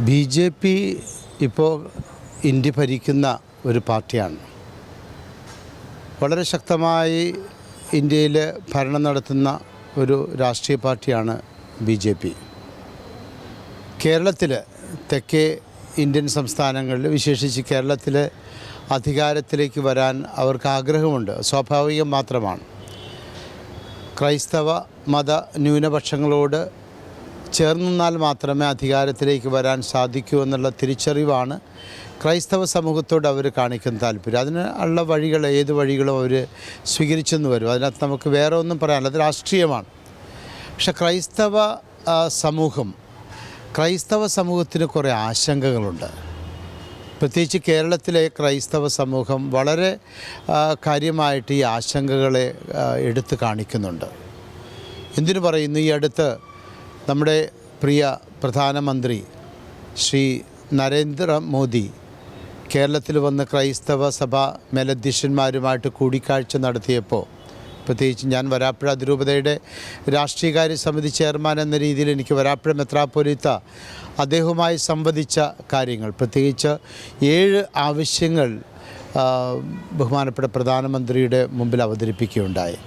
B J P ഇപ്പോൾ India ഭരിക്കുന്ന ഒരു പാർട്ടിയാണ്. വളരെ ശക്തമായി ഇന്ത്യയിൽ ഭരണം നടത്തുന്ന ഒരു രാഷ്ട്രീയ പാർട്ടിയാണ് ബി ജെ പി. കേരളത്തിൽ തെക്കേ ഇന്ത്യൻ സംസ്ഥാനങ്ങളിൽ വിശേഷിച്ച് കേരളത്തിൽ അധികാരത്തിലേക്ക് വരാൻ അവർക്ക് ആഗ്രഹമുണ്ട്. സ്വാഭാവികം മാത്രമാണ്. ക്രൈസ്തവ മത ന്യൂനപക്ഷങ്ങളോട് ചേർന്ന് നിന്നാൽ മാത്രമേ അധികാരത്തിലേക്ക് വരാൻ സാധിക്കൂ എന്നുള്ള തിരിച്ചറിവാണ് ക്രൈസ്തവ സമൂഹത്തോട് അവർ കാണിക്കുന്ന താല്പര്യം. അതിന് ഉള്ള വഴികൾ ഏത് വഴികളും അവർ സ്വീകരിച്ചെന്ന് വരും. അതിനകത്ത് നമുക്ക് വേറെ ഒന്നും പറയാനില്ല. അത് രാഷ്ട്രീയമാണ്. പക്ഷെ ക്രൈസ്തവ സമൂഹം ക്രൈസ്തവ സമൂഹത്തിന് കുറേ ആശങ്കകളുണ്ട്. പ്രത്യേകിച്ച് കേരളത്തിലെ ക്രൈസ്തവ സമൂഹം വളരെ കാര്യമായിട്ട് ഈ ആശങ്കകളെ എടുത്തു കാണിക്കുന്നുണ്ട്. എന്തിനു പറയുന്നു? ഈ അടുത്ത് നമ്മുടെ പ്രിയ പ്രധാനമന്ത്രി ശ്രീ നരേന്ദ്രമോദി കേരളത്തിൽ വന്ന് ക്രൈസ്തവ സഭ മേലധ്യക്ഷന്മാരുമായിട്ട് കൂടിക്കാഴ്ച നടത്തിയപ്പോൾ പ്രത്യേകിച്ച് ഞാൻ വരാപ്പുഴ അതിരൂപതയുടെ രാഷ്ട്രീയകാര്യ സമിതി ചെയർമാൻ എന്ന രീതിയിൽ എനിക്ക് വരാപ്പുഴ മെത്രാപ്പൊലിത്ത അദ്ദേഹവുമായി സംവദിച്ച കാര്യങ്ങൾ പ്രത്യേകിച്ച് ഏഴ് ആവശ്യങ്ങൾ ബഹുമാനപ്പെട്ട പ്രധാനമന്ത്രിയുടെ മുമ്പിൽ അവതരിപ്പിക്കുകയുണ്ടായി.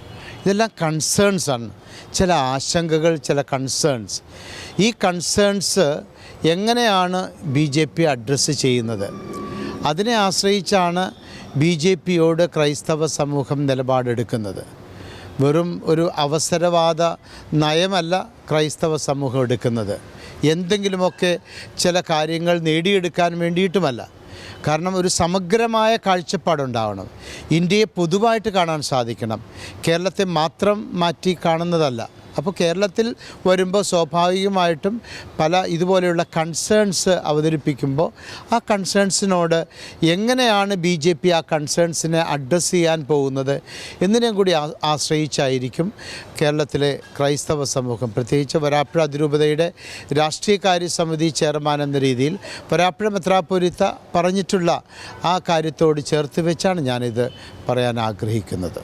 ഇതെല്ലാം കൺസേൺസാണ് ചില ആശങ്കകൾ ചില കൺസേൺസ് ഈ കൺസേൺസ് എങ്ങനെയാണ് ബി ജെ പി അഡ്രസ്സ് ചെയ്യുന്നത്? അതിനെ ആശ്രയിച്ചാണ് ബി ജെ പിയോട് ക്രൈസ്തവ സമൂഹം നിലപാടെടുക്കുന്നത്. വെറും ഒരു അവസരവാദ നയമല്ല ക്രൈസ്തവ സമൂഹം എടുക്കുന്നത്. എന്തെങ്കിലുമൊക്കെ ചില കാര്യങ്ങൾ നേടിയെടുക്കാൻ വേണ്ടിയിട്ടുമല്ല. കാരണം ഒരു സമഗ്രമായ കാഴ്ചപ്പാടുണ്ടാവണം. ഇന്ത്യയെ പൊതുവായിട്ട് കാണാൻ സാധിക്കണം. കേരളത്തെ മാത്രം മാറ്റി കാണുന്നതല്ല. അപ്പോൾ കേരളത്തിൽ വരുമ്പോൾ സ്വാഭാവികമായിട്ടും പല ഇതുപോലെയുള്ള കൺസേൺസ് അവതരിപ്പിക്കുമ്പോൾ ആ കൺസേൺസിനോട് എങ്ങനെയാണ് ബി ജെ പി ആ കൺസേൺസിനെ അഡ്രസ്സ് ചെയ്യാൻ പോകുന്നത് എന്നതിനെയും കൂടി ആശ്രയിച്ചായിരിക്കും കേരളത്തിലെ ക്രൈസ്തവ സമൂഹം. പ്രത്യേകിച്ച് വരാപ്പുഴ അതിരൂപതയുടെ രാഷ്ട്രീയകാര്യ സമിതി ചെയർമാൻ എന്ന രീതിയിൽ വരാപ്പുഴ മെത്രാപൊരിത്ത പറഞ്ഞിട്ടുള്ള ആ കാര്യത്തോട് ചേർത്ത് വെച്ചാണ് ഞാനിത് പറയാൻ ആഗ്രഹിക്കുന്നത്.